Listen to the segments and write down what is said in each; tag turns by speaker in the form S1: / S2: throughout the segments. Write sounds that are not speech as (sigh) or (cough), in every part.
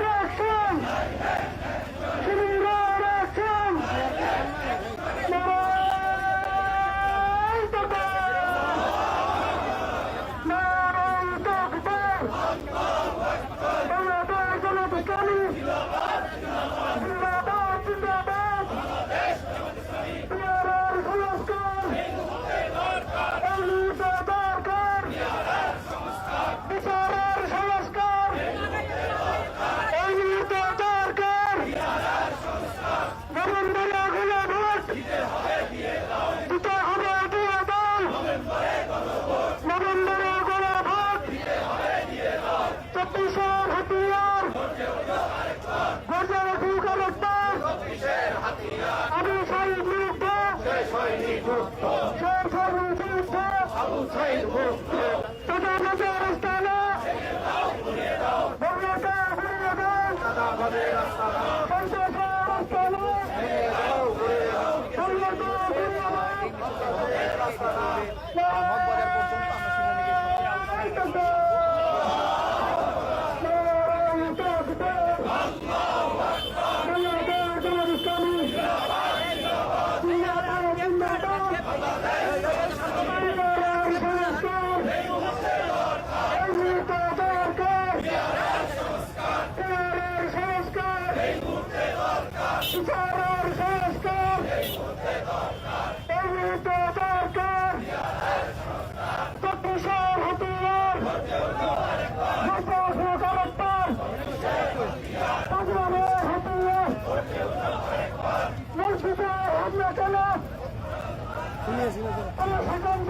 S1: Action! Action!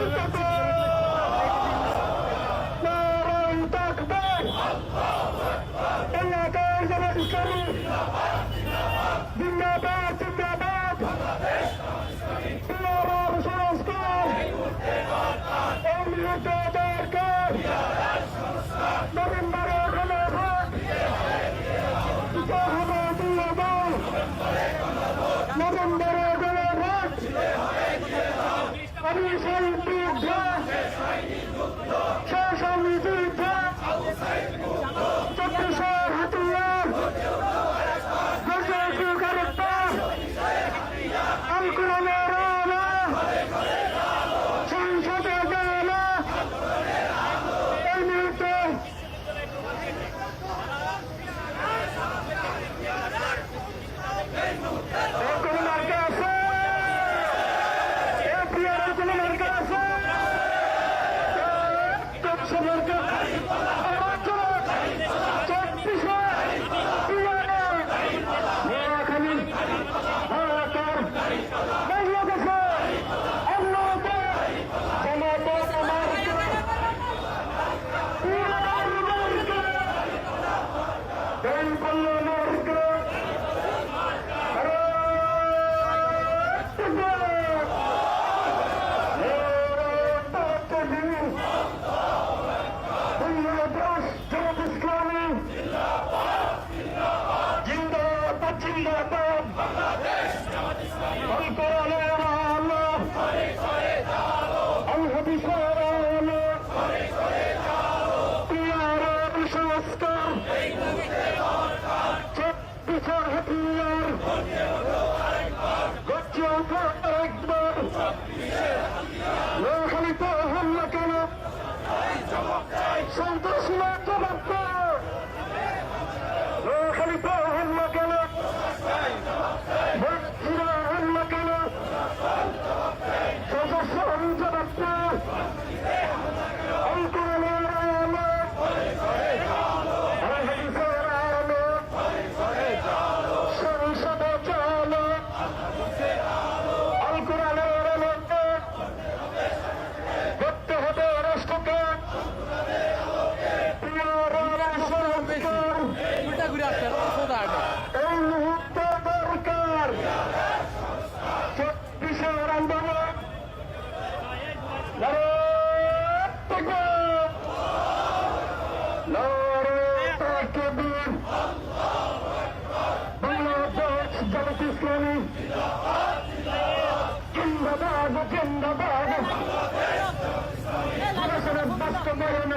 S1: Yeah. (laughs)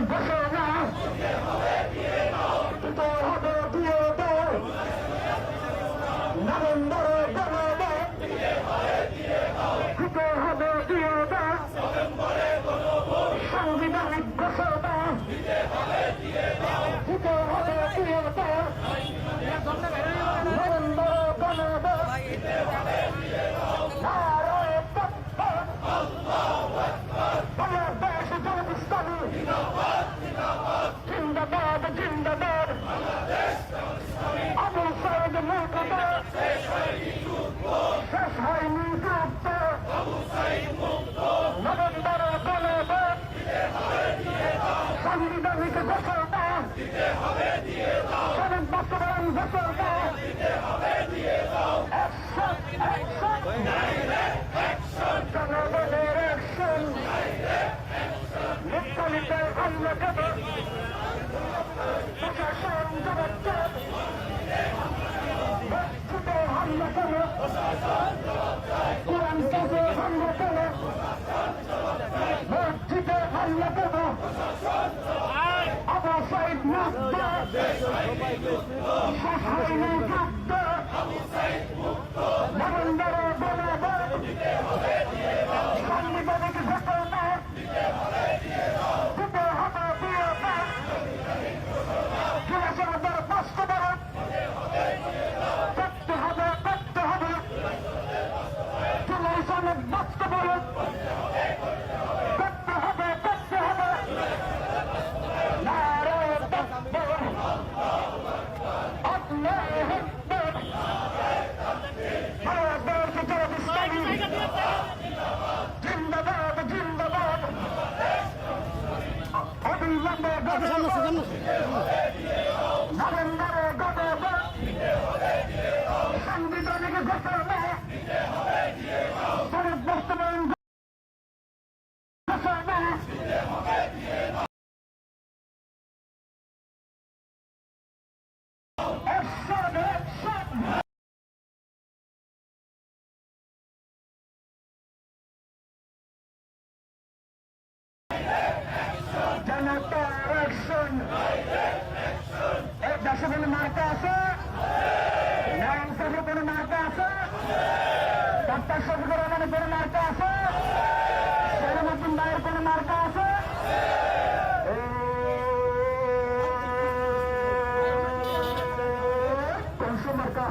S1: বছর Abu Said Mukto, Narendra Baba, সামনে সামনে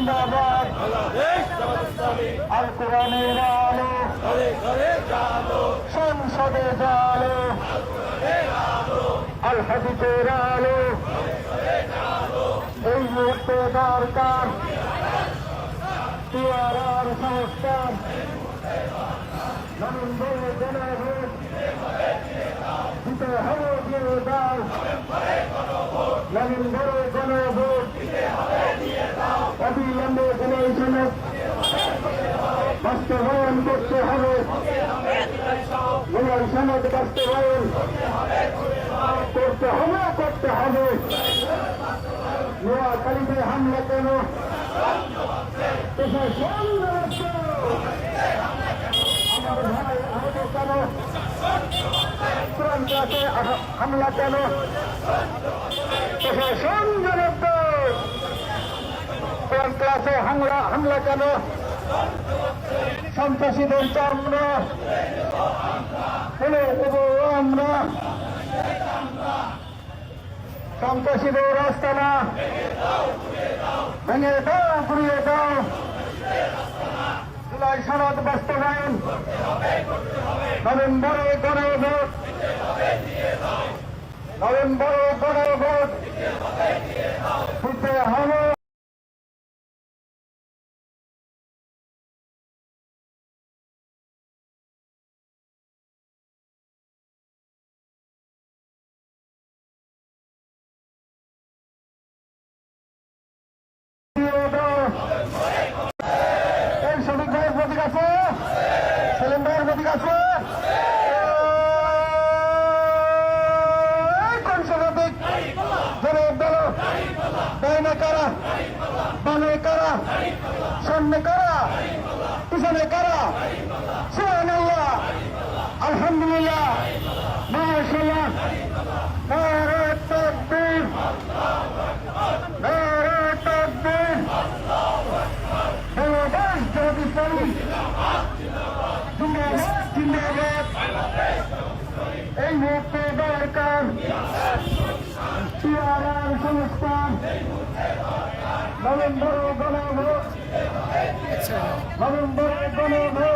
S1: জিন্দাবাদ। আল কোরআনের আলো। সংসদে জালো আল। হাদিসের আলো। এই মুহূর্তে দরকার। পিয়ারার সংস্কার। নরেন্দ্র জনভোট দিতে হবে দিয়ে দাও। নরেন্দ্র জনভোট অবিলম্বে জনসনক বাস্তবায়ন করতে হবে। জনসনক বাস্তবায়ন করতে হবে করতে হবে। নোয়াখালীতে হামলা কেন? আমার ভাই আহত কেন? হামলা কেন? প্রশাসন কোরআন ক্লাসে হামলা হামলা কেন? সন্ত্রাসীদের চামড় ফেলে দেব, আমরা সন্ত্রাসীদের রাস্তা না। ভেঙে দাও, ঘুরিয়ে দাও। জুলাই সনদ বাস্তবায়ন। নভেম্বরে গণভোট নভেম্বরে গণভোট দিতে হবে দিয়ে দাও। এই শ্রমিক ভাইয়ের প্রতীক আছে সেলিম ভাইয়ের প্রতীক আছে এই কোন সে প্রতীক জনে বলো ডাইনে কারা বামে কারা সামনে কারা? পিছনে কারা? সুবহানাল্লাহ। আলহামদুলিল্লাহ। মাশাআল্লাহ। নারে তাকবীর। নারে তাকবীর। গণভোট নভেম্বর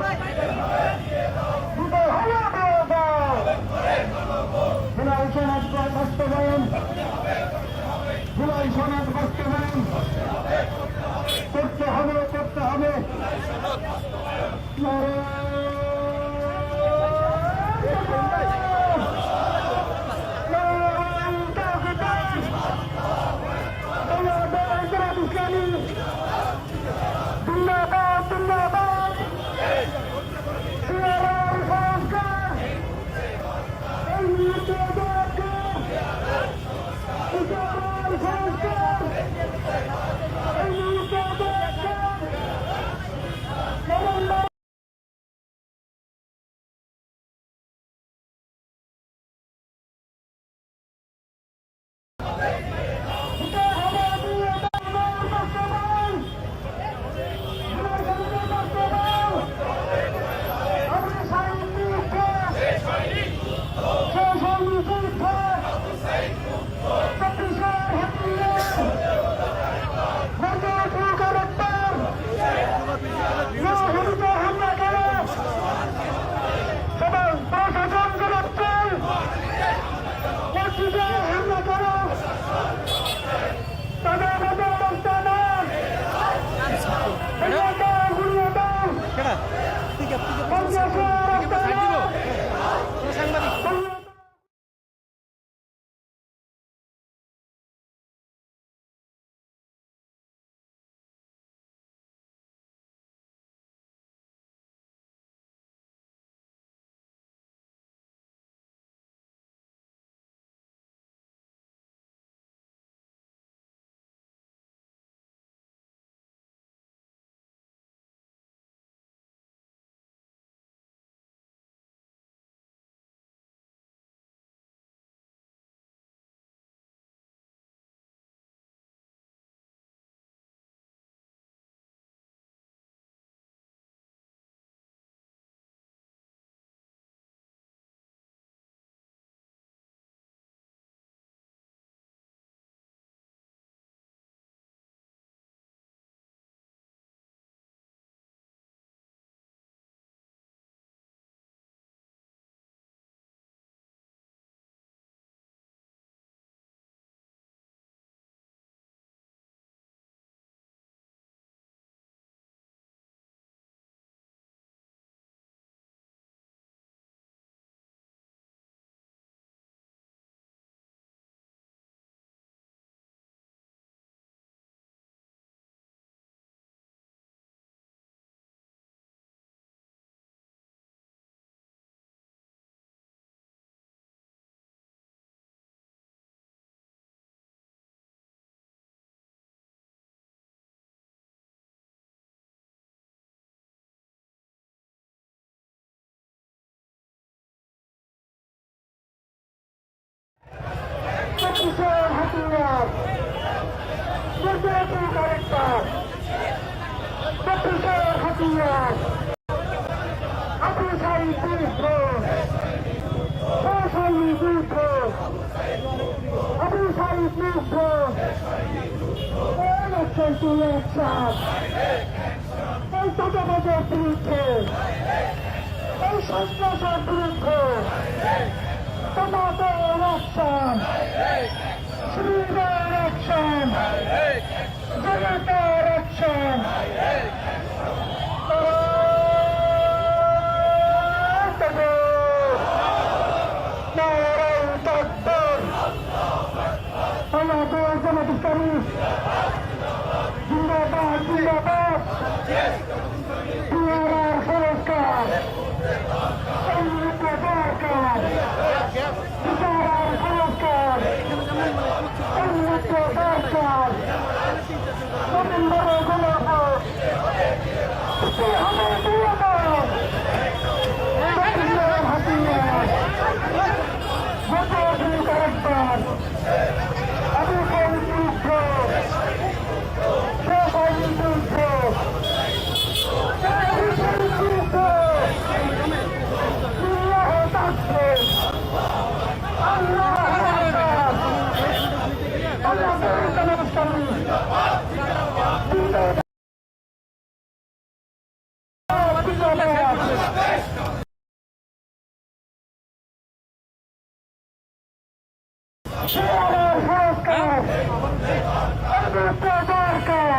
S1: যুদ্ধ এই চাঁদাবাজের বিরুদ্ধে এই সন্ত্রাসের বিরুদ্ধে তোমাদের election শ্রীদের election জনতার election নারায়ণ তকবর আমাদের জামাত ইসলামী জিন্দাবাদ জিন্দাবাদ পিয়ারার সংস্কার সংযুক্ত সরকার পিয়ারার সংস্কার সংযুক্ত সরকার নভেম্বরে গণভোট হবে দুর্নীতি ব্রিটিশের হাতিয়ার ভোটের কারেক্টার আবু সাইদ যুদ্ধ সবাই যুদ্ধ আবু সাইদ যুদ্ধ আল্লাহ তাকবীর আল্লাহ আকবার আল্লাহ নমস্কার পিয়ারার সংস্কার সংযুক্ত সরকার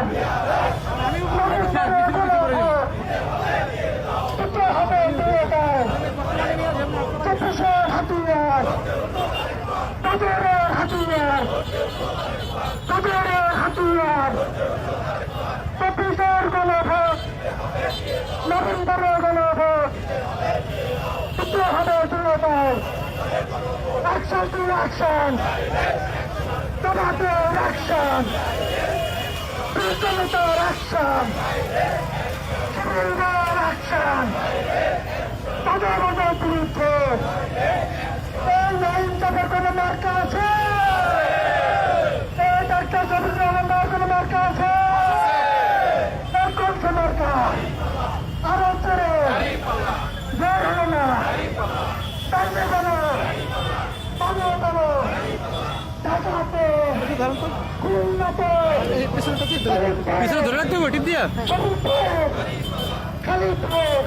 S1: নভেম্বরে গণভোট দিতে হবে দুর্নীতি Action to action! Tomato action! Tomato action! Tomato action! তাদের মধ্যে বিরুদ্ধে এই লাইন চাপের কোনো মার্কা আছে এই ডাক্তার শফিক রহমানের কোনো মার্কা আছে এই কোনছে মার্কা আরও চলে জয় হলো না টাইমে বলো পাবো পাবো ঢাকাতে
S2: ধরেন তো
S1: খুলনাতে
S2: এই পিছনেটা কি ধরে পিছনে ধরে রাখতে হবে টিপ দিয়া।
S1: শরীফপুর খালিদপুর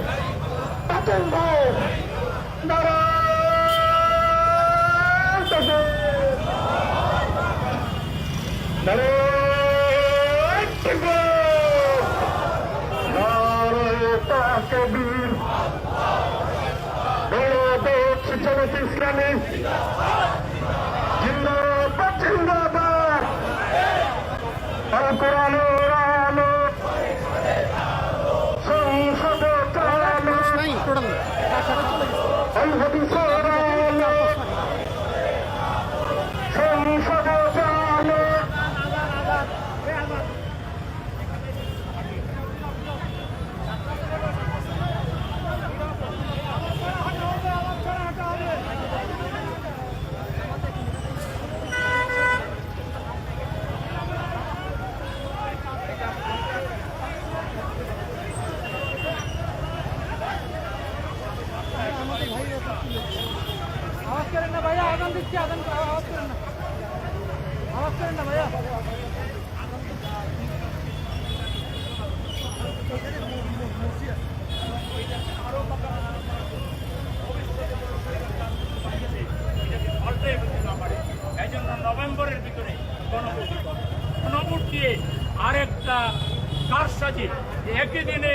S1: আল হাদিসের আলো
S3: নভেম্বরের ভিতরে গণভোট গণভোট একই দিনে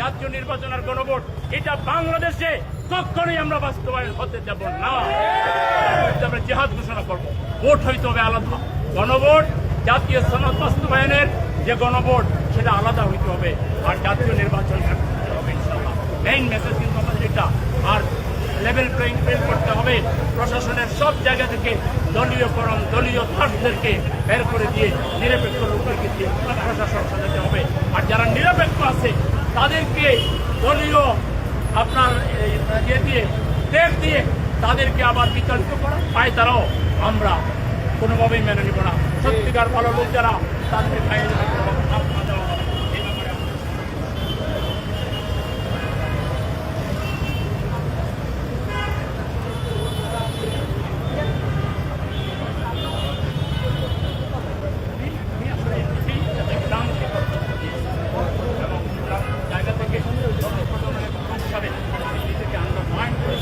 S3: জাতীয় নির্বাচন গণভোট এটা বাংলাদেশে কখনোই আমরা বাস্তবায়ন হতে দেব না। আমরা জেহাদ ঘোষণা করব। ভোট হইতে হবে আলাদা। গণভোট, জাতীয় সনদ বাস্তবায়নের যে গণভোট, সেটা আলাদা হইতে হবে আর জাতীয় নির্বাচন হবে মেইন মেসেজ কিন্তু আমাদের এটা আর লেভেল প্লেইং ফিল্ড করতে হবে। প্রশাসনের সব জায়গা থেকে দলীয়করণ দলীয় থার্ডদেরকে বের করে দিয়ে নিরপেক্ষ লোকদেরকে দিয়ে প্রশাসন সাজাতে হবে। আর যারা নিরপেক্ষ আছে, তাদেরকে দলীয় আপনার ইয়ে দিয়ে টেক দিয়ে তাদেরকে আবার বিতাড়িত করা। পায় তারাও। আমরা কোনোভাবেই মেনে নিব না। সত্যিকার ভালো লোক যারা তাদের হাত না দেওয়া হবে। এই ব্যাপারে আমরা জায়গা থেকে নিজেকে আন্ডারমাইন্ড করে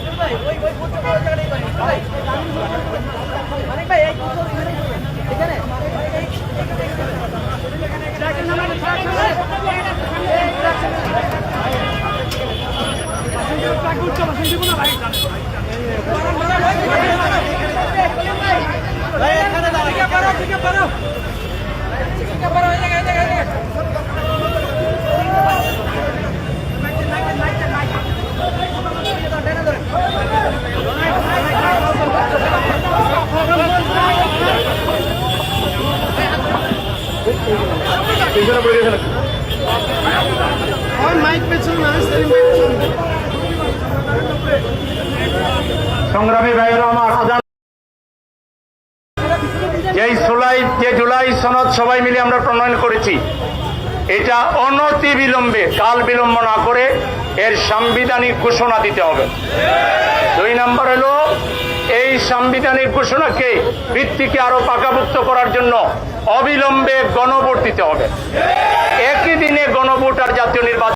S4: সংগ্রামী ভাইয়েরা আমার আজান যেই জুলাই যে জুলাই সনদ সবাই মিলে আমরা প্রণয়ন করেছি এটা অনতি বিলম্বে কাল বিলম্ব না করে এর সাংবিধানিক ঘোষণা দিতে হবে। দুই নম্বর হলো এই সাংবিধানিক ঘোষণাকে ভিত্তিকে আরও পাকাভুক্ত করার জন্য অবিলম্বে গণভোট দিতে হবে। একই দিনে গণভোট আর জাতীয় নির্বাচন